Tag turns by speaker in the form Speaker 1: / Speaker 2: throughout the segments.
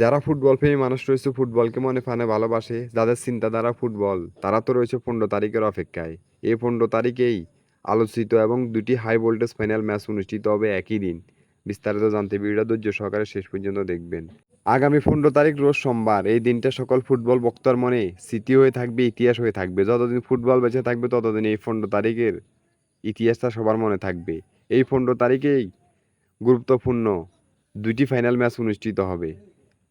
Speaker 1: যারা ফুটবল প্রেমী মানুষ রয়েছে, ফুটবলকে মনে প্রাণে ভালোবাসে, যাদের চিন্তাধারা ফুটবল, তারা তো রয়েছে পনেরো তারিখের অপেক্ষায়। এই পনেরো তারিখেই আলোচিত এবং দুটি হাই ভোল্টেজ ফাইনাল ম্যাচ অনুষ্ঠিত হবে একই দিন। বিস্তারিত জানতে ভিডিওটা ধৈর্য সহকারে শেষ পর্যন্ত দেখবেন। আগামী পনেরো তারিখ রোজ সোমবার, এই দিনটা সকল ফুটবল বক্তার মনে স্মৃতি হয়ে থাকবে, ইতিহাস হয়ে থাকবে। যতদিন ফুটবল বেঁচে থাকবে, ততদিন এই পনেরো তারিখের ইতিহাসটা সবার মনে থাকবে। এই পনেরো তারিখেই গুরুত্বপূর্ণ দুইটি ফাইনাল ম্যাচ অনুষ্ঠিত হবে।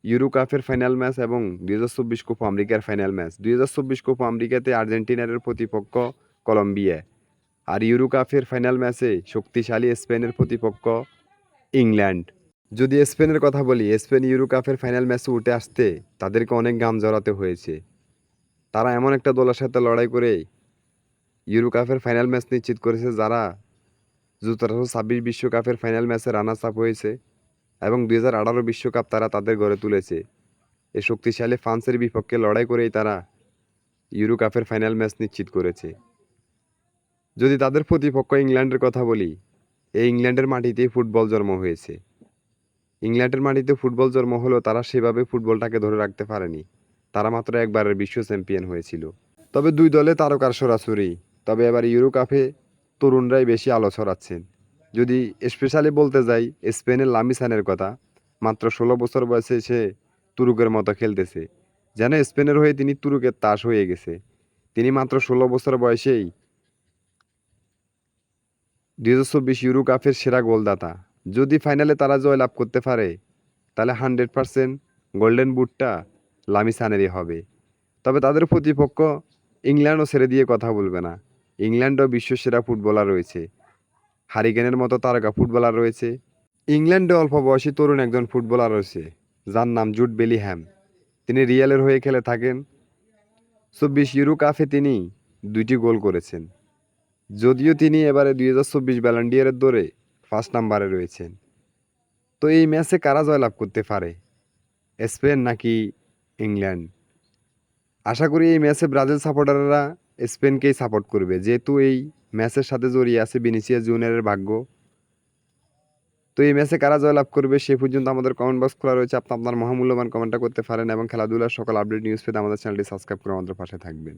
Speaker 1: ইউরো কাপের ফাইনাল ম্যাচ এবং দুই হাজার চব্বিশ কোপা আমেরিকার ফাইনাল ম্যাচ। দুই হাজার চব্বিশ কোপা আমেরিকাতে আর্জেন্টিনার প্রতিপক্ষ কলম্বিয়া। আর ইউরো কাপের ফাইনাল ম্যাচে শক্তিশালী স্পেনের প্রতিপক্ষ ইংল্যান্ড। যদি স্পেনের কথা বলি, স্পেন ইউরো কাপের ফাইনাল ম্যাচে উঠে আসতে তাদেরকে অনেক গাম জড়াতে হয়েছে। তারা এমন একটা দলের সাথে লড়াই করে ইউরো কাপের ফাইনাল ম্যাচ নিশ্চিত করেছে, যারা যুক্তরাষ্ট্র ছাব্বিশ বিশ্বকাপের ফাইনাল ম্যাচে রানার্স আপ হয়েছে। এবং দুই বিশ্বকাপ তারা তাদের গড়ে তুলেছে। এই শক্তিশালী ফ্রান্সের বিপক্ষে লড়াই করেই তারা ইউরো কাপের ফাইনাল ম্যাচ নিশ্চিত করেছে। যদি তাদের প্রতিপক্ষ ইংল্যান্ডের কথা বলি এই ইংল্যান্ডের মাটিতেই ফুটবল জন্ম হয়েছে। ইংল্যান্ডের মাটিতে ফুটবল জন্ম হলেও তারা সেভাবে ফুটবলটাকে ধরে রাখতে পারেনি। তারা মাত্র একবারের বিশ্ব চ্যাম্পিয়ন হয়েছিল। তবে দুই দলে তারকার সরাসরি, তবে এবার ইউরো কাপে তরুণরাই বেশি আলো ছড়াচ্ছেন। যদি স্পেশালি বলতে যাই, স্পেনের লামিসানের কথা, মাত্র ষোলো বছর বয়সে সে তুরুকের মতো খেলতেছে। যেন স্পেনের হয়ে তিনি তুরুকের তাস হয়ে গেছে। তিনি মাত্র ষোলো বছর বয়সেই দুই হাজার চব্বিশ ইউরো কাপের সেরা গোলদাতা। যদি ফাইনালে তারা জয় লাভ করতে পারে, তাহলে হান্ড্রেড পারসেন্ট গোল্ডেন বুটটা লামিসানেরই হবে। তবে তাদের প্রতিপক্ষ ইংল্যান্ডও ছেড়ে দিয়ে কথা বলবে না। ইংল্যান্ডও বিশ্বসেরা ফুটবলার রয়েছে। হারিকেনের মতো তারকা ফুটবলার রয়েছে। ইংল্যান্ডে অল্প বয়সী তরুণ একজন ফুটবলার রয়েছে, যার নাম জুট বেলিহ্যাম। তিনি রিয়ালের হয়ে খেলে থাকেন। চব্বিশ ইউরো কাফে তিনি দুইটি গোল করেছেন। যদিও তিনি এবারে দুই হাজার চব্বিশ ব্যালান্ডিয়ারের দৌড়ে ফার্স্ট নাম্বারে রয়েছেন। তো এই ম্যাচে কারা জয়লাভ করতে পারে? স্পেন নাকি ইংল্যান্ড? আশা করি এই ম্যাচে ব্রাজিল সাপোর্টাররা স্পেনকেই সাপোর্ট করবে। যেহেতু এই ম্যাচের সাথে জড়িয়ে আছে বিনিসিয়া জুনিয়রের ভাগ্য। তো এই ম্যাচে কারা জয়লাভ করবে সে পর্যন্ত আমাদের কমেন্ট বক্স খোলা রয়েছে। আপনি আপনার মহামূল্যবান কমেন্টটা করতে পারেন এবং খেলাধুলার সকল আপডেট নিউজ পেতে আমাদের চ্যানেলটি সাবস্ক্রাইব করে আমাদের পাশে থাকবেন।